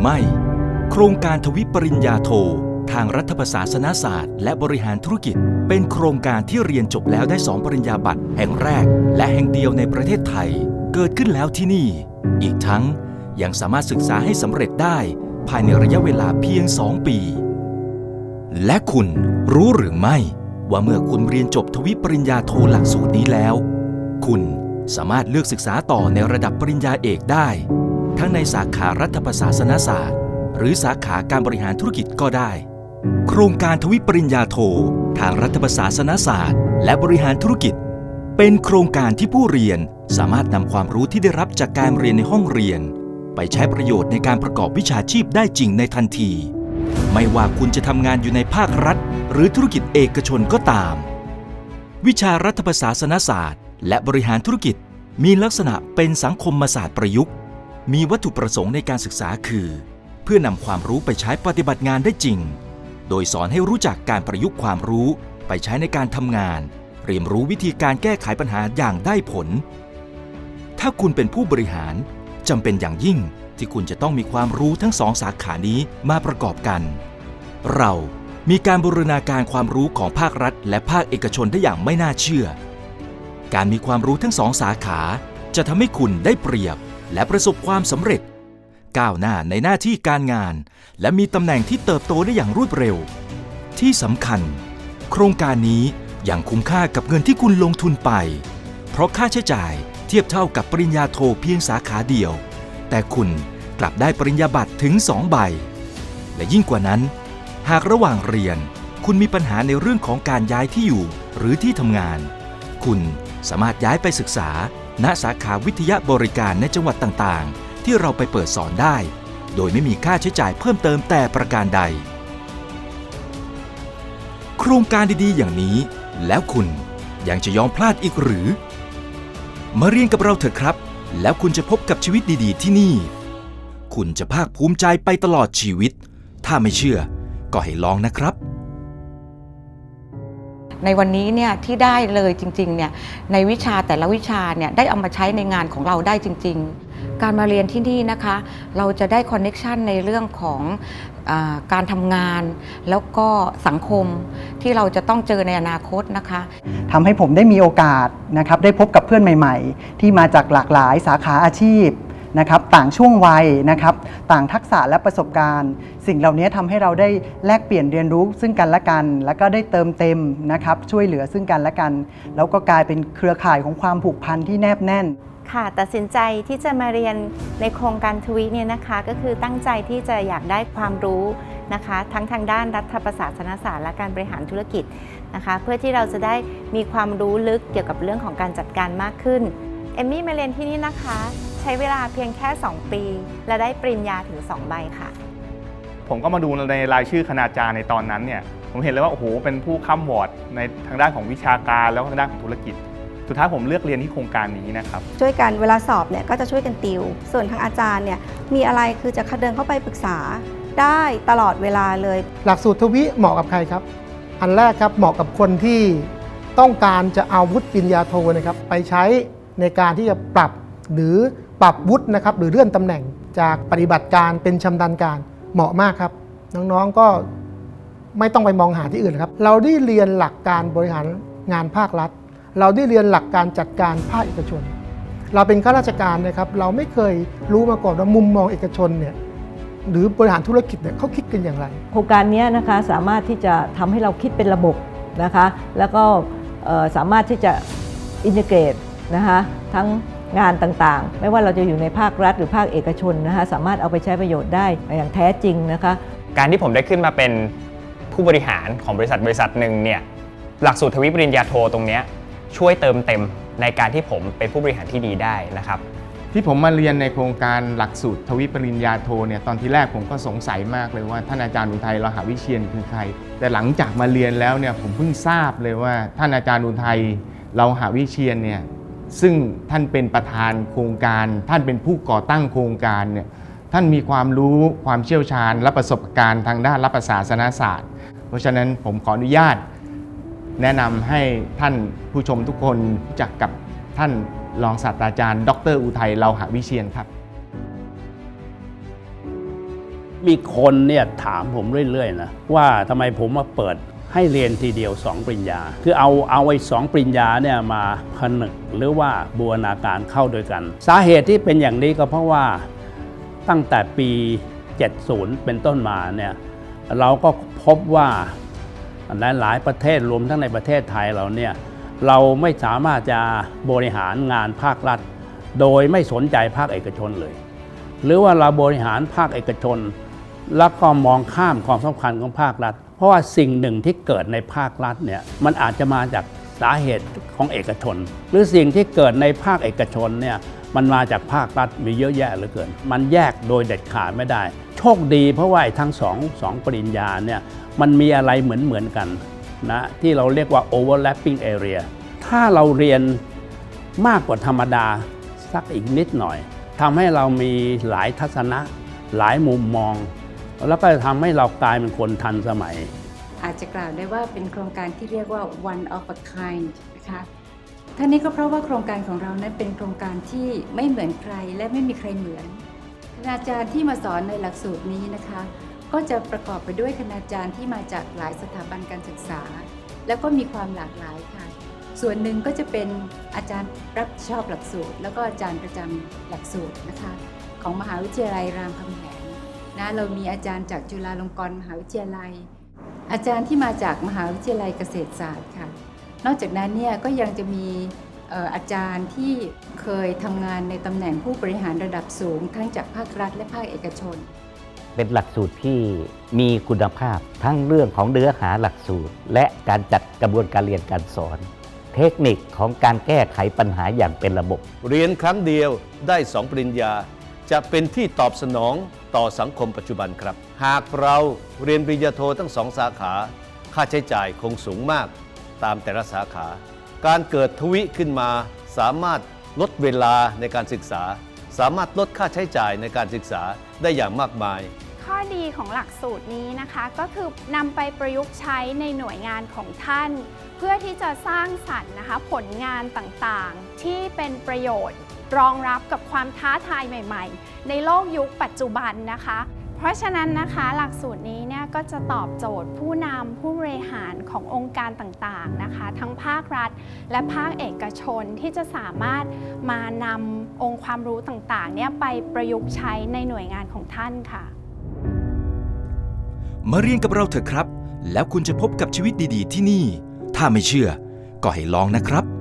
ไม่ โครงการทวิปริญญาโท ทางรัฐประศาสนศาสตร์ และบริหารธุรกิจ เป็นโครงการที่เรียนจบแล้วได้สองปริญญาบัตรแห่งแรก และแห่งเดียวในประเทศไทย เกิดขึ้นแล้วที่นี่ อีกทั้งยังสามารถศึกษาให้สำเร็จได้ ภายในระยะเวลาเพียง 2 ปี และคุณรู้หรือไม่ ว่าเมื่อคุณเรียนจบทวิปริญญาโทหลักสูตรนี้แล้ว คุณสามารถเลือกศึกษาต่อในระดับปริญญาเอกได้ ทั้งในสาขารัฐประศาสนศาสตร์ หรือสาขาการบริหารธุรกิจก็ได้ โครงการทวิปริญญาโท ทางรัฐประศาสนศาสตร์ และบริหารธุรกิจ เป็นโครงการที่ผู้เรียนสามารถนำความรู้ที่ได้รับจากการเรียนในห้องเรียน ไปใช้ประโยชน์ในการประกอบวิชาชีพได้จริงในทันที ไม่ว่าคุณจะทำงานอยู่ในภาครัฐ หรือธุรกิจเอกชนก็ตาม วิชารัฐประศาสนศาสตร์ และบริหารธุรกิจมีลักษณะเป็นสังคมศาสตร์ประยุกต์ มีวัตถุประสงค์ในการศึกษาคือ เพื่อนำความรู้ไปใช้ปฏิบัติงานได้จริง โดยสอนให้รู้จักการประยุกต์ความรู้ไปใช้ในการทำงาน เรียนรู้วิธีการแก้ไขปัญหาอย่างได้ผล ถ้าคุณเป็นผู้บริหารจำเป็นอย่างยิ่งที่คุณจะต้องมีความรู้ทั้งสองสาขานี้มาประกอบกัน เรามีการบูรณาการความรู้ของภาครัฐ และภาคเอกชนได้อย่างไม่น่าเชื่อ การมีความรู้ทั้งสองสาขา จะทำให้คุณได้เปรียบ และประสบความสำเร็จ ก้าวหน้าในหน้าที่การงาน และมีตำแหน่งที่เติบโตได้อย่างรวดเร็ว ที่สำคัญ โครงการนี้ยังคุ้มค่ากับเงินที่คุณลงทุนไป เพราะค่าใช้จ่ายเทียบเท่ากับปริญญาโทเพียงสาขาเดียว แต่คุณกลับได้ปริญญาบัตรถึง 2 ใบ และยิ่งกว่านั้น หากระหว่างเรียน คุณมีปัญหาในเรื่องของการย้ายที่อยู่หรือที่ทำงาน คุณสามารถย้ายไปศึกษา ณสาขาวิทยาบริการในจังหวัดต่างๆ ที่เราไปเปิดสอนได้ โดยไม่มีค่าใช้จ่ายเพิ่มเติมแต่ประการใด โครงการดีๆ อย่างนี้ แล้วคุณยังจะยอมพลาดอีกหรือ มาเรียนกับเราเถอะครับ แล้วคุณจะพบกับชีวิตดีๆ ที่นี่ คุณจะภาคภูมิใจไปตลอดชีวิต ถ้าไม่เชื่อ ก็ให้ลองนะครับ ในวันนี้เนี่ยที่ได้เลยจริงๆเนี่ยในวิชาแต่ละวิชาเนี่ยได้เอามาใช้ในงานของเราได้จริง ๆ การมาเรียนที่นี่นะคะ เราจะได้คอนเน็ชันในเรื่องของอการทำงาน แล้วก็สังคมที่เราจะต้องเจอในอนาคตนะคะทำให้ผมได้มีโอกาสนะครับได้พบกับเพื่อนใหม่ ๆ ที่มาจากหลากหลายสาขาอาชีพ นะครับต่างช่วงวัยนะครับต่างทักษะและประสบการณ์ สิ่งเหล่านี้ทำให้เราได้แลกเปลี่ยนเรียนรู้ซึ่งกันและกัน แล้วก็ได้เติมเต็มนะครับช่วยเหลือซึ่งกันและกัน แล้วก็กลายเป็นเครือข่ายของความผูกพันที่แนบแน่นค่ะตัดสินใจที่จะมาเรียนในโครงการทวีเนี่ยนะคะก็คือตั้งใจที่จะอยากได้ความรู้นะคะ ทั้งทางด้านรัฐประศาสนศาสตร์และการบริหารธุรกิจนะคะ เพื่อที่เราจะได้มีความรู้ลึกเกี่ยวกับเรื่องของการจัดการมากขึ้นเอมมี่มาเรียนที่นี่นะคะ ใช้เวลาเพียงแค่ 2 ปี และได้ปริญญาถึง 2 ใบค่ะ ผมก็มาดูในรายชื่อคณาจารย์ในตอนนั้นเนี่ยผมเห็นเลยว่าโอ้โหเป็นผู้ข้ามวอร์ดในทางด้านของวิชาการแล้วก็ทางด้านของธุรกิจ สุดท้ายผมเลือกเรียนที่โครงการนี้นะครับช่วยกันเวลาสอบเนี่ยก็จะช่วยกันติว ส่วนทางอาจารย์เนี่ยมีอะไรคือจะเดินเข้าไปปรึกษาได้ตลอดเวลาเลย หลักสูตรทวิเหมาะกับใครครับ อันแรกครับเหมาะกับคนที่ต้องการจะเอาวุฒิปริญญาโทนะครับไปใช้ในการที่จะปรับหรือ ปรับวุฒินะครับหรือเลื่อนตำแหน่งจากปฏิบัติการเป็นชำนาญการเหมาะมากครับ น้องๆก็ไม่ต้องไปมองหาที่อื่นครับ เราได้เรียนหลักการบริหารงานภาครัฐ เราได้เรียนหลักการจัดการภาคเอกชน เราเป็นข้าราชการนะครับ เราไม่เคยรู้มาก่อนว่ามุมมองเอกชนเนี่ยหรือบริหารธุรกิจเนี่ยเขาคิดกันอย่างไร โครงการนี้นะคะสามารถที่จะทำให้เราคิดเป็นระบบนะคะ แล้วก็สามารถที่จะอินทิเกรตนะคะทั้ง งานต่างๆ ไม่ว่าเราจะอยู่ในภาครัฐหรือภาคเอกชนนะคะสามารถเอาไปใช้ประโยชน์ได้อย่างแท้จริงนะคะการที่ผมได้ขึ้นมาเป็นผู้บริหารของบริษัทบริษัทหนึ่งเนี่ยหลักสูตรทวิปริญญาโทตรงเนี้ยช่วยเติมเต็มในการที่ผมเป็นผู้บริหารที่ดีได้นะครับ ที่ผมมาเรียนในโครงการหลักสูตรทวิปริญญาโทเนี่ยตอนที่แรกผมก็สงสัยมากเลยว่าท่านอาจารย์อุทัยเราหาวิเชียนคือใคร แต่หลังจากมาเรียนแล้วเนี่ยผมเพิ่งทราบเลยว่าท่านอาจารย์อุทัยเราหาวิเชียนเนี่ย ซึ่งท่านเป็นประธานโครงการ ท่านเป็นผู้ก่อตั้งโครงการเนี่ยท่านมีความรู้ความเชี่ยวชาญ และประสบการณ์ทางด้านรัฐประศาสนศาสตร์ เพราะฉะนั้นผมขออนุญาต แนะนำให้ท่านผู้ชมทุกคนรู้จักกับท่านรองศาสตราจารย์ ดรอุทัยเราหะวิเชียนครับ มีคนเนี่ยถามผมเรื่อยๆนะว่าทำไมผมมาเปิด ให้เรียนทีเดียว 2 ปริญญา คือเอาเอาไอ้สองปริญญาเนี่ยมาผนึกหรือว่าบูรณาการเข้าด้วยกัน สาเหตุที่เป็นอย่างนี้ก็เพราะว่าตั้งแต่ปี 70 เป็นต้นมาเนี่ยเราก็พบว่าหลาย ๆ ประเทศรวมทั้งในประเทศไทยเราเนี่ยเราไม่สามารถจะบริหารงานภาครัฐ โดยไม่สนใจภาคเอกชนเลย หรือว่าเราบริหารภาคเอกชน แล้วก็มองข้ามความสำคัญของภาครัฐ ราะว่าสิ่งหนึ่งที่เกิดในภาครัฐเนี่ยมันอาจจะมาจากสาเหตุของเอกชน หรือสิ่งที่เกิดในภาคเอกชนเนี่ยมันมาจากภาครัฐมีเยอะแยะเหลือเกิน มันแยกโดยเด็ดขาดไม่ได้ โชคดีเพราะว่าทั้งสองสองปริญญาเนี่ยมันมีอะไรเหมือนเหมือนกันนะที่เราเรียกว่า overlapping area ถ้าเราเรียนมากกว่าธรรมดาสักอีกนิดหน่อยทำให้เรามีหลายทัศนะหลายมุมมอง แล้วก็จะทำให้เรากลายเป็นคนทันสมัย อาจจะกล่าวได้ว่าเป็นโครงการที่เรียกว่า one of a kind นะคะท่านี้ก็เพราะว่าโครงการของเรานั้นเป็นโครงการที่ไม่เหมือนใครและไม่มีใครเหมือน คณาจารย์ที่มาสอนในหลักสูตรนี้นะคะ ก็จะประกอบไปด้วยคณาจารย์ที่มาจากหลายสถาบันการศึกษา แล้วก็มีความหลากหลายค่ะ ส่วนหนึ่งก็จะเป็นอาจารย์รับชอบหลักสูตร แล้วก็อาจารย์ประจำหลักสูตรนะคะ ของมหาวิทยาลัยรามคำแหง นะเรามีอาจารย์จากจุฬาลงกรณ์มหาวิทยาลัย อาจารย์ที่มาจากมหาวิทยาลัยเกษตรศาสตร์ค่ะ นอกจากนั้นเนี่ยก็ยังจะมีเอ่ออาจารย์ที่เคยทำงานในตำแหน่งผู้บริหารระดับสูง ทั้งจากภาครัฐและภาคเอกชน เป็นหลักสูตรที่มีคุณภาพทั้งเรื่องของเนื้อหาหลักสูตร และการจัดกระบวนการเรียนการสอน เทคนิคของการแก้ไขปัญหาอย่างเป็นระบบ เรียนครั้งเดียวได้สองปริญญา จะเป็นที่ตอบสนองต่อสังคมปัจจุบันครับ หากเราเรียนปริญญาโททั้งสองสาขา ค่าใช้จ่ายคงสูงมาก ตามแต่ละสาขา การเกิดทวิขึ้นมาสามารถลดเวลาในการศึกษา สามารถลดค่าใช้จ่ายในการศึกษาได้อย่างมากมาย ข้อดีของหลักสูตรนี้นะคะ ก็คือนำไปประยุกต์ใช้ในหน่วยงานของท่าน เพื่อที่จะสร้างสรรค์นะคะ ผลงานต่างๆ ที่เป็นประโยชน์ รองรับกับความท้าทายใหม่ๆ ในโลกยุคปัจจุบันนะคะ เพราะฉะนั้นนะคะหลักสูตรนี้เนี่ยก็จะตอบโจทย์ผู้นำผู้บริหารขององค์การต่างๆนะคะ ทั้งภาครัฐ และภาคเอกชนที่จะสามารถมานำองค์ความรู้ต่างๆเนี่ยไปประยุกต์ใช้ในหน่วยงานของท่านค่ะ มาเรียนกับเราเถอะครับ แล้วคุณจะพบกับชีวิตดีๆ ที่นี่ ถ้าไม่เชื่อ ก็ให้ลองนะครับ